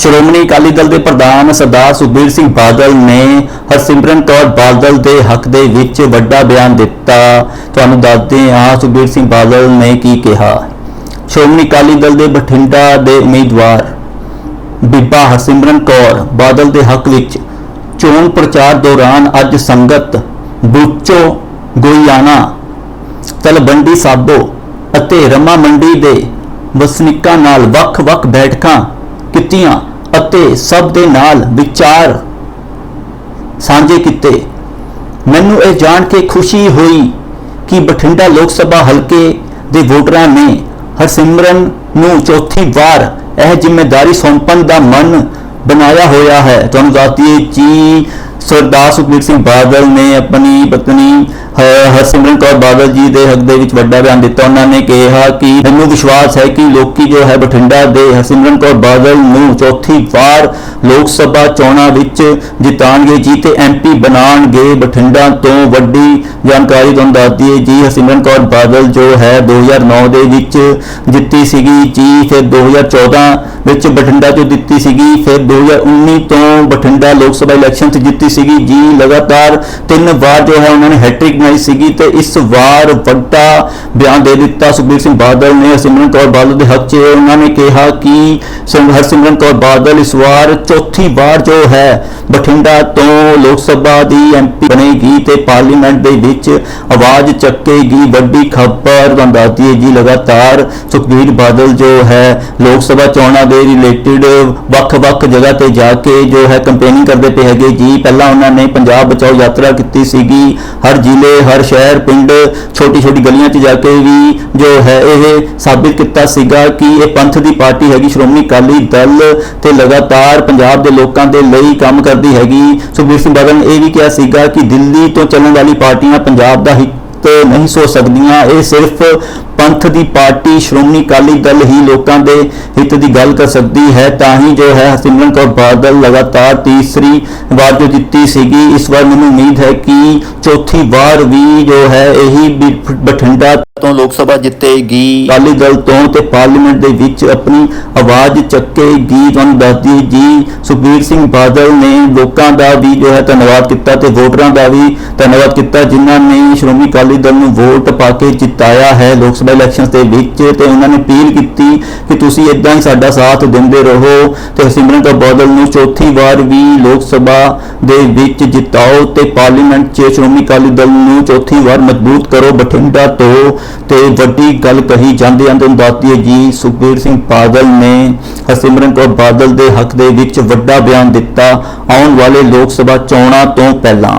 ਸ਼੍ਰੋਮਣੀ ਅਕਾਲੀ ਦਲ ਦੇ ਪ੍ਰਧਾਨ ਸਰਦਾਰ ਸੁਖਬੀਰ ਸਿੰਘ ਬਾਦਲ ਨੇ ਹਰਸਿਮਰਨ ਕੌਰ ਬਾਦਲ ਦੇ ਹੱਕ ਦੇ ਵਿੱਚ ਵੱਡਾ ਬਿਆਨ ਦਿੱਤਾ। ਤੁਹਾਨੂੰ ਦੱਸਦੇ ਹਾਂ ਸੁਖਬੀਰ ਸਿੰਘ ਬਾਦਲ ਨੇ ਕੀ ਕਿਹਾ। ਸ਼੍ਰੋਮਣੀ ਅਕਾਲੀ ਦਲ ਦੇ ਬਠਿੰਡਾ ਦੇ ਉਮੀਦਵਾਰ ਬੀਬਾ ਹਰਸਿਮਰਨ ਕੌਰ ਬਾਦਲ ਦੇ ਹੱਕ ਵਿੱਚ ਚੋਣ ਪ੍ਰਚਾਰ ਦੌਰਾਨ ਅੱਜ ਸੰਗਤ ਬੁੱਚੋ ਗੋਇਆਣਾ ਤਲਬੰਡੀ ਸਾਬੋ ਅਤੇ ਰਮਾ ਮੰਡੀ ਦੇ ਵਸਨੀਕਾਂ ਨਾਲ ਵੱਖ-ਵੱਖ ਬੈਠਕਾਂ ਕੀਤੀਆਂ ਅਤੇ ਸਭ ਦੇ ਨਾਲ ਵਿਚਾਰ ਸਾਂਝੇ ਕੀਤੇ। ਮੈਨੂੰ ਇਹ ਜਾਣ ਕੇ ਖੁਸ਼ੀ ਹੋਈ ਕਿ ਬਠਿੰਡਾ ਲੋਕ ਸਭਾ ਹਲਕੇ ਦੇ ਵੋਟਰਾਂ ਨੇ ਹਰਸਿਮਰਨ ਨੂੰ ਚੌਥੀ ਵਾਰ ਇਹ ਜ਼ਿੰਮੇਵਾਰੀ ਸੌਂਪਣ ਦਾ ਮਨ ਬਣਾਇਆ ਹੋਇਆ ਹੈ। ਤੁਹਾਨੂੰ ਦੱਸ ਦਈਏ ਕਿ ਸਰਦਾਰ ਸੁਖਬੀਰ ਸਿੰਘ ਬਾਦਲ ਨੇ ਆਪਣੀ ਪਤਨੀ ਹਰਸਿਮਰਨ ਕੌਰ ਬਾਦਲ ਜੀ ਦੇ ਹੱਕ ਦੇ ਵਿੱਚ ਵੱਡਾ ਬਿਆਨ ਦਿੱਤਾ। ਉਹਨਾਂ ਨੇ ਕਿਹਾ ਕਿ ਮੈਨੂੰ ਵਿਸ਼ਵਾਸ ਹੈ ਕਿ ਲੋਕੀ ਜੋ ਹੈ ਬਠਿੰਡਾ ਦੇ ਹਰਸਿਮਰਨ ਕੌਰ ਬਾਦਲ ਨੂੰ ਚੌਥੀ ਵਾਰ ਲੋਕ ਸਭਾ ਚੋਣਾਂ ਵਿੱਚ ਜਿਤਾਣਗੇ ਜੀ ਤੇ ਐਮਪੀ ਬਣਾਉਣਗੇ ਬਠਿੰਡਾ ਤੋਂ ਵੱਡੀ ਜਾਣਕਾਰੀ ਤੁਹਾਨੂੰ ਦੱਸਦੀ ਦਈਏ, ਜੀ ਹਰਸਿਮਰਨ ਕੌਰ ਬਾਦਲ ਜੋ ਹੈ 2009 ਦੇ ਵਿੱਚ ਜਿੱਤੀ ਸੀਗੀ, ਜੀ ਫਿਰ 2014 ਵਿੱਚ ਬਠਿੰਡਾ ਤੋਂ ਜਿੱਤੀ ਸੀਗੀ, ਫਿਰ 2019 ਤੋਂ ਬਠਿੰਡਾ ਲੋਕ ਸਭਾ ਇਲੈਕਸ਼ਨ 'ਚ ਜਿੱਤੀ ਸੀਗੀ ਜੀ ਲਗਾਤਾਰ ਤਿੰਨ ਵਾਰ ਜੋ ਹੈ ਉਹਨਾਂ ਨੇ ਹੈਟ੍ਰਿਕ ਬਣਾਈ ਸੀਗੀ ਤੇ ਇਸ ਵਾਰ ਵੱਡਾ ਬਿਆਨ ਦੇ ਦਿੱਤਾ ਸੁਖਬੀਰ ਸਿੰਘ ਬਾਦਲ ਨੇ, ਹਰਸਿਮਰਨ ਕੌਰ ਬਾਦਲ ਦੇ ਹੱਕ 'ਚ ਉਹਨਾਂ ਨੇ ਕਿਹਾ ਕਿ ਸਿਮ- ਹਰਸਿਮਰਨ ਕੌਰ ਬਾਦਲ ਇਸ ਵਾਰ ਚੌਥੀ ਵਾਰ ਜੋ ਹੈ ਬਠਿੰਡਾ ਤੋਂ ਲੋਕ ਸਭਾ ਦੀ ਐਮਪੀ ਬਣੇਗੀ ਤੇ ਪਾਰਲੀਮੈਂਟ ਦੇ ਵਿੱਚ ਆਵਾਜ਼ ਚੱਕੇਗੀ। ਵੱਡੀ ਖਬਰ ਤੁਹਾਨੂੰ ਦੱਸਦੀ ਹੈ ਜੀ, ਲਗਾਤਾਰ ਸੁਖਬੀਰ ਬਾਦਲ ਜੋ ਹੈ ਲੋਕ ਸਭਾ ਚੋਣਾਂ ਦੇ ਰਿਲੇਟਡ ਵੱਖ-ਵੱਖ ਜਗ੍ਹਾ ਤੇ ਜਾ ਕੇ ਜੋ ਹੈ ਕੰਪੇਨਿੰਗ ਕਰਦੇ ਪਏ ਹੈਗੇ ਜੀ। ਪਹਿਲਾਂ ਉਹਨਾਂ ਨੇ ਪੰਜਾਬ ਬਚਾਓ ਯਾਤਰਾ ਕੀਤੀ ਸੀਗੀ। ਹਰ ਜ਼ਿਲ੍ਹੇ, ਹਰ ਸ਼ਹਿਰ, ਪਿੰਡ ਛੋਟੀ-ਛੋਟੀ ਗਲੀਆਂ 'ਚ ਜਾ ਕੇ ਵੀ ਜੋ ਹੈ ਇਹ ਸਾਬਿਤ ਕੀਤਾ ਸੀਗਾ ਕਿ ਇਹ ਪੰਥ ਦੀ ਪਾਰਟੀ ਹੈਗੀ, ਸ਼੍ਰੋਮਣੀ ਅਕਾਲੀ ਦਲ ਤੇ ਲਗਾਤਾਰ ਪੰਜਾਬ ਦੇ ਲੋਕਾਂ ਦੇ ਲਈ ਕੰਮ ਕਰਦੀ ਹੈਗੀ। ਸੁਖਬੀਰ ਸਿੰਘ ਬਾਦਲ ਨੇ ਇਹ ਵੀ ਕਿਹਾ ਸੀਗਾ ਕਿ ਦਿੱਲੀ ਤੋਂ ਚੱਲਣ ਵਾਲੀ ਪਾਰਟੀਆਂ ਪੰਜਾਬ ਦਾ ਨਹੀਂ ਸੋਚ ਸਕਦੀਆਂ। ਇਹ ਸਿਰਫ ਪੰਥ ਦੀ ਪਾਰਟੀ, ਸ਼੍ਰੋਮਣੀ ਅਕਾਲੀ ਦਲ ਹੀ ਲੋਕਾਂ ਦੇ ਹਿੱਤ ਦੀ ਗੱਲ ਕਰ ਸਕਦੀ ਹੈ। ਤਾਂ ਹੀ ਜੋ ਹੈ ਹਰਸਿਮਰਨ ਕੌਰ ਬਾਦਲ ਲਗਾਤਾਰ ਤੀਸਰੀ ਵਾਰ ਜੋ ਜਿੱਤੀ ਸੀਗੀ, ਇਸ ਵਾਰ ਮੈਨੂੰ ਉਮੀਦ ਹੈ ਕਿ ਚੌਥੀ ਵਾਰ ਵੀ ਜੋ ਹੈ, ਇਹੀ ਬਿ- ਬਠਿੰਡਾ ਤੋਂ ਲੋਕ ਸਭਾ ਜਿੱਤੇਗੀ। ਅਕਾਲੀ ਦਲ ਤੋਂ ਤੇ ਪਾਰਲੀਮੈਂਟ ਦੇ ਵਿੱਚ ਆਪਣੀ ਆਵਾਜ਼ ਚੱਕੇਗੀ। ਤੁਹਾਨੂੰ ਦੱਸਦੀ ਜੀ, ਸੁਖਬੀਰ ਸਿੰਘ ਬਾਦਲ ਨੇ ਲੋਕਾਂ ਦਾ ਵੀ ਜੋ ਹੈ ਧੰਨਵਾਦ ਕੀਤਾ ਤੇ ਵੋਟਰਾਂ ਦਾ ਵੀ ਧੰਨਵਾਦ ਕੀਤਾ, ਜਿਨ੍ਹਾਂ ਨੇ ਸ਼੍ਰੋਮਣੀ ਅਕਾਲੀ ਦਲ ਨੂੰ ਵੋਟ ਪਾ ਕੇ ਜਿਤਾਇਆ ਹੈ ਲੋਕ ਸਭਾ ਇਲੈਕਸ਼ਨਸ ਦੇ ਵਿੱਚ ਤੇ ਉਹਨਾਂ ਨੇ ਅਪੀਲ ਕੀਤੀ ਕਿ ਤੁਸੀਂ ਇਦਾਂ ਹੀ ਸਾਡਾ ਸਾਥ ਦਿੰਦੇ ਰਹੋ ਤੇ ਸਿਮਰਨ ਕੌਰ ਬਾਦਲ ਨੂੰ ਚੌਥੀ ਵਾਰ ਵੀ ਲੋਕ ਸਭਾ ਦੇ ਵਿੱਚ ਜਿਤਾਓ ਤੇ ਪਾਰਲੀਮੈਂਟ 'ਚ ਸ਼੍ਰੋਮਣੀ ਅਕਾਲੀ ਦਲ ਨੂੰ ਚੌਥੀ ਵਾਰ ਮਜ਼ਬੂਤ ਕਰੋ ਬਠਿੰਡਾ ਤੋਂ। ਤੇ ਵੱਡੀ ਗੱਲ ਕਹੀ ਜਾਂਦੀ ਹਨ ਤੁਹਾਨੂੰ ਦੱਸ ਦਈਏ ਜੀ, ਸੁਖਬੀਰ ਸਿੰਘ ਬਾਦਲ ਨੇ ਹਰਸਿਮਰਨ ਕੌਰ ਬਾਦਲ ਦੇ ਹੱਕ ਦੇ ਵਿੱਚ ਵੱਡਾ ਬਿਆਨ ਦਿੱਤਾ ਆਉਣ ਵਾਲੇ ਲੋਕ ਸਭਾ ਚੋਣਾਂ ਤੋਂ ਪਹਿਲਾਂ।